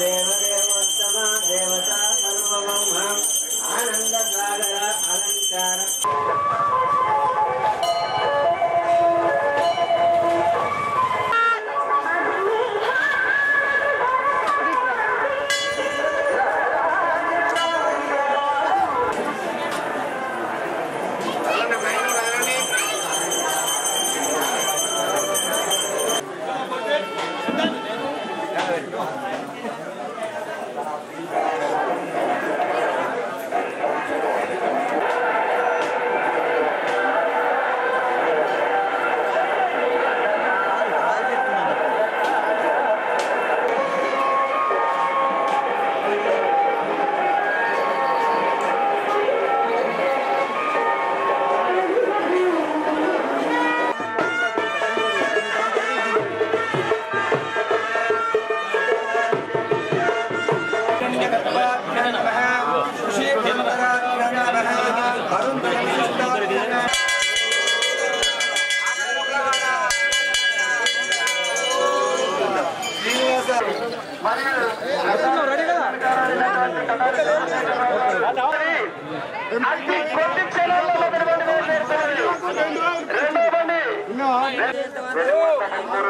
దేవదేవోత్తమ దేవత సర్వబ్రహ్మ ఆనంద సాగర అలంకార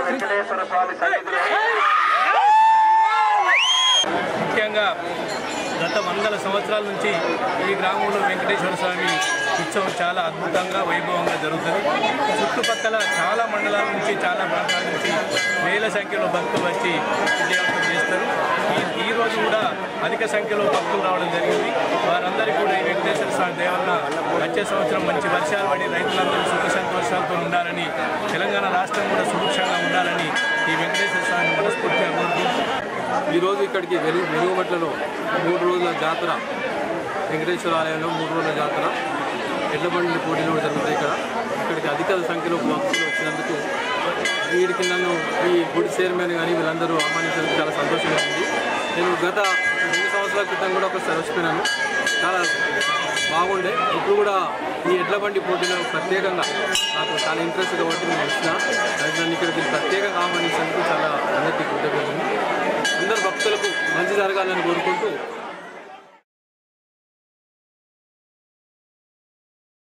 వెంకటేశ్వర స్వామి సన్నిధిలో విధంగా గత వందల సంవత్సరాల నుంచి ఈ గ్రామంలో వెంకటేశ్వర స్వామి ఉత్సవం చాలా అద్భుతంగా వైభవంగా జరుగుతుంది. చుట్టుపక్కల చాలా మండలాల నుంచి చాలా ప్రాంతాల నుంచి వేల సంఖ్యలో భక్తులు వచ్చి విజయవంతం చేస్తారు. ఈ రోజు కూడా అధిక సంఖ్యలో భక్తులు రావడం జరిగింది. వారందరికీ కూడా ఈ వెంకటేశ్వర స్వామి దేవల్ల వచ్చే సంవత్సరం మంచి వర్షాలు పడి రైతులందరూ సుఖ సంతోషాలతో ఉండాలని తెలంగాణ రాష్ట్రం కూడా సుభిక్షంగా ఉండాలని ఈ వెంకటేశ్వర స్వామిని మనస్ఫూర్తిగా ఈరోజు ఇక్కడికి వెలు వెలుగుమట్లలో మూడు రోజుల జాతర వెంకటేశ్వర ఆలయంలో మూడు రోజుల జాతర ఎడ్లబండి పోటీలు కూడా జరుగుతాయి ఇక్కడ. ఇక్కడికి అధిక సంఖ్యలో భక్తులు వచ్చినందుకు వీడికి నన్ను ఈ గుడి చైర్మన్ కానీ వీళ్ళందరూ ఆహ్వానించినందుకు చాలా సంతోషంగా ఉంది. నేను గత రెండు సంవత్సరాల క్రితం కూడా ఒకసారి వచ్చిపోయినాను. చాలా బాగుండే. ఇప్పుడు కూడా ఈ ఎడ్ల బండి పోటీలో ప్రత్యేకంగా నాకు చాలా ఇంట్రెస్ట్ కాబట్టి నేను వచ్చిన. జరగాలని కోరుకుంటూ